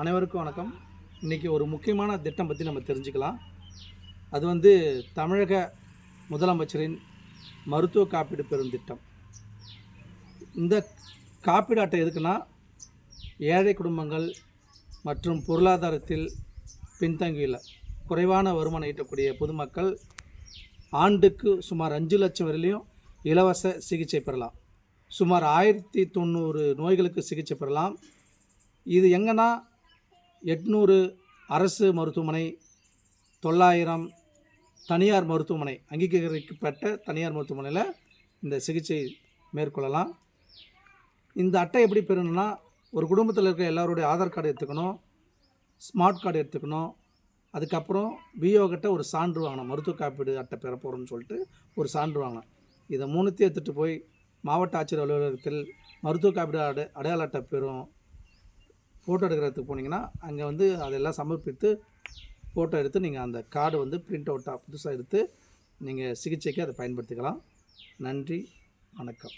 அனைவருக்கும் வணக்கம். இன்றைக்கி ஒரு முக்கியமான திட்டம் பற்றி நம்ம தெரிஞ்சுக்கலாம். அது வந்து தமிழக முதலமைச்சரின் மருத்துவ காப்பீடு பெறும் திட்டம். இந்த காப்பீடு அட்டை எதுக்குன்னா ஏழை குடும்பங்கள் மற்றும் பொருளாதாரத்தில் பின்தங்கியுள்ள குறைவான வருமானம் ஈட்டக்கூடிய பொதுமக்கள் ஆண்டுக்கு சுமார் அஞ்சு லட்சம் வரையிலையும் இலவச சிகிச்சை பெறலாம். சுமார் ஆயிரத்தி தொண்ணூறு நோய்களுக்கு சிகிச்சை பெறலாம். இது எங்கன்னா எட்நூறு அரசு மருத்துவமனை தொள்ளாயிரம் தனியார் மருத்துவமனை அங்கீகரிக்கப்பட்ட தனியார் மருத்துவமனையில் இந்த சிகிச்சை மேற்கொள்ளலாம். இந்த அட்டை எப்படி பெறணும்னா ஒரு குடும்பத்தில் இருக்கிற எல்லாருடைய ஆதார் கார்டு எடுத்துக்கணும் ஸ்மார்ட் கார்டு எடுத்துக்கணும் அதுக்கப்புறம் பிஓ கிட்ட ஒரு சான்று வாங்கணும் மருத்துவ காப்பீடு அட்டை பெற போகிறோம்னு சொல்லிட்டு ஒரு சான்று வாங்கணும். இதை மூணுத்தையும் எடுத்துகிட்டு போய் மாவட்ட ஆட்சியர் அலுவலகத்தில் மருத்துவ காப்பீடு அடை அடையாள அட்டை பெறும். ஃபோட்டோ எடுக்கிறதுக்கு போனீங்கன்னா அங்கே வந்து அதெல்லாம் சமர்ப்பித்து ஃபோட்டோ எடுத்து நீங்கள் அந்த கார்டு வந்து பிரிண்ட் அவுட்டாக புதுசாக எடுத்து நீங்கள் சிகிச்சைக்கு அதை பயன்படுத்திக்கலாம். நன்றி வணக்கம்.